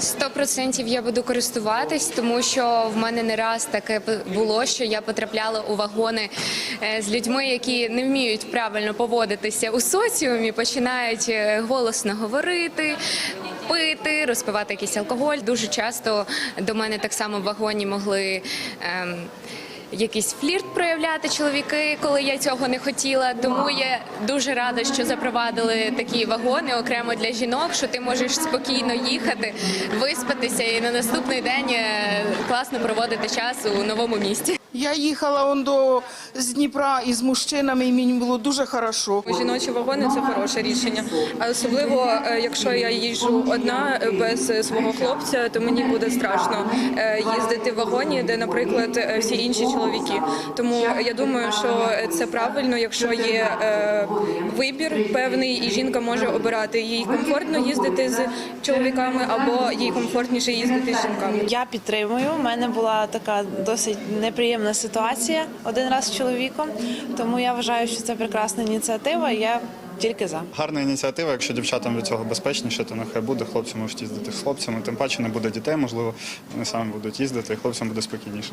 Сто процентів я буду користуватись, тому що в мене не раз таке було, що я потрапляла у вагони е, з людьми, які не вміють правильно поводитися у соціумі, починають е, голосно говорити, пити, розпивати якийсь алкоголь. Дуже часто до мене так само в вагоні могли. ем, Якийсь флірт проявляти чоловіки, коли я цього не хотіла. Тому я дуже рада, що запровадили такі вагони окремо для жінок, що ти можеш спокійно їхати, виспатися і на наступний день е, класно проводити час у новому місті. Я їхала он до з Дніпра із мужчинами, і мені було дуже хорошо. Жіночі вагони це хороше рішення. Особливо, е, якщо я їжджу одна е, без е, свого хлопця, то мені буде страшно їздити в вагоні, де, наприклад, всі інші чоловіки. Тому я думаю, що це правильно, якщо є вибір певний, і жінка може обирати їй комфортно їздити з чоловіками або їй комфортніше їздити з жінками. Я підтримую. У мене була така досить неприємна ситуація один раз з чоловіком, тому я вважаю, що це прекрасна ініціатива. Я тільки за. Гарна ініціатива, якщо дівчатам від цього безпечніше, то нехай буде. Хлопці можуть їздити з хлопцями. Тим паче не буде дітей, можливо, вони самі будуть їздити, і хлопцям буде спокійніше.